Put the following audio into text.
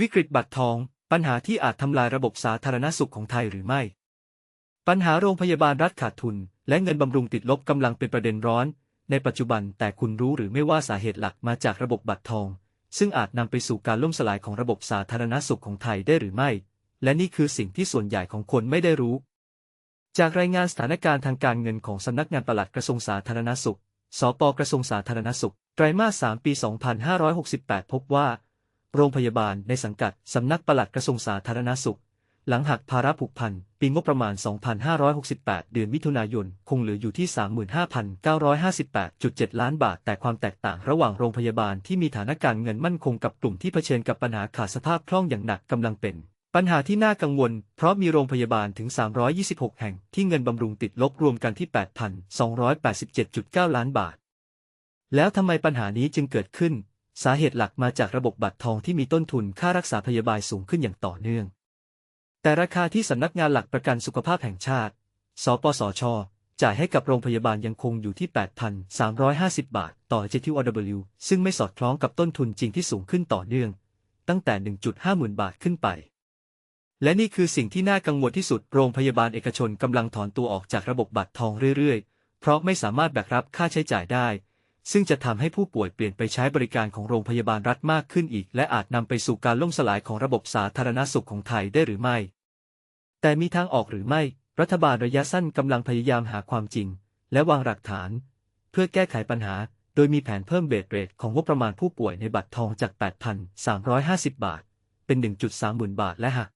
วิกฤตบัตรทอง ปัญหาที่อาจทำลายระบบสาธารณสุขของไทยหรือไม่ ปัญหาโรงพยาบาลรัฐขาดทุน และเงินบำรุงติดลบกำลังเป็นประเด็นร้อน ในปัจจุบันแต่คุณรู้หรือไม่ว่าสาเหตุหลักมาจากระบบบัตรทอง ซึ่งอาจนำไปสู่การล่มสลายของระบบสาธารณสุขของไทยได้หรือไม่ และนี่คือสิ่งที่ส่วนใหญ่ของคนไม่ได้รู้ จากรายงานสถานการณ์ทางการเงินของสำนักงานปลัดกระทรวงสาธารณสุข สปกระทรวงสาธารณสุข ไตรมาส 3 ปี 2568 พบว่า โรงพยาบาลในสังกัดสำนักปลัดกระทรวงสาธารณสุข หลังหักภาระผูกพัน ปีงบประมาณ 2568 เดือนมิถุนายน คงเหลืออยู่ที่ 35,958.7 ล้านบาท แต่ความแตกต่างระหว่างโรงพยาบาลที่มีฐานะการเงินมั่นคงกับกลุ่มที่เผชิญกับปัญหาขาดสภาพคล่องอย่างหนักกำลังเป็นปัญหาที่น่ากังวล เพราะมีโรงพยาบาลถึง 326 แห่งที่เงินบำรุงติดลบรวมกันที่ 8,287.9 ล้านบาท แล้วทำไมปัญหานี้จึงเกิดขึ้น สาเหตุหลักมาจากระบบบัตรทองที่มีต้นทุนค่ารักษาพยาบาลสูงขึ้นอย่างต่อเนื่อง แต่ราคาที่สำนักงานหลักประกันสุขภาพแห่งชาติ สปสช จ่ายให้กับโรงพยาบาลยังคงอยู่ที่ 8,350 บาท ต่อ JTOW ซึ่งไม่สอดคล้องกับต้นทุนจริงที่สูงขึ้นต่อเนื่อง ตั้งแต่ 1.5หมื่นบาทขึ้นไป และนี่คือสิ่งที่น่ากังวลที่สุด โรงพยาบาลเอกชนกำลังถอนตัวออกจากระบบบัตรทองเรื่อยๆ เพราะไม่สามารถแบกรับค่าใช้จ่ายได้ ซึ่งจะทำให้ผู้ป่วยเปลี่ยนไปใช้บริการของโรงพยาบาลรัฐมากขึ้นอีก และอาจนำไปสู่การล่มสลายของระบบสาธารณสุขของไทยได้หรือไม่ แต่มีทางออกหรือไม่ รัฐบาลระยะสั้นกำลังพยายามหาความจริง และวางหลักฐาน เพื่อแก้ไขปัญหา โดยมีแผนเพิ่มเบสเรทของงบประมาณผู้ป่วยในบัตรทองจาก 8,350 บาท เป็น 1.3หมื่นบาทและหาก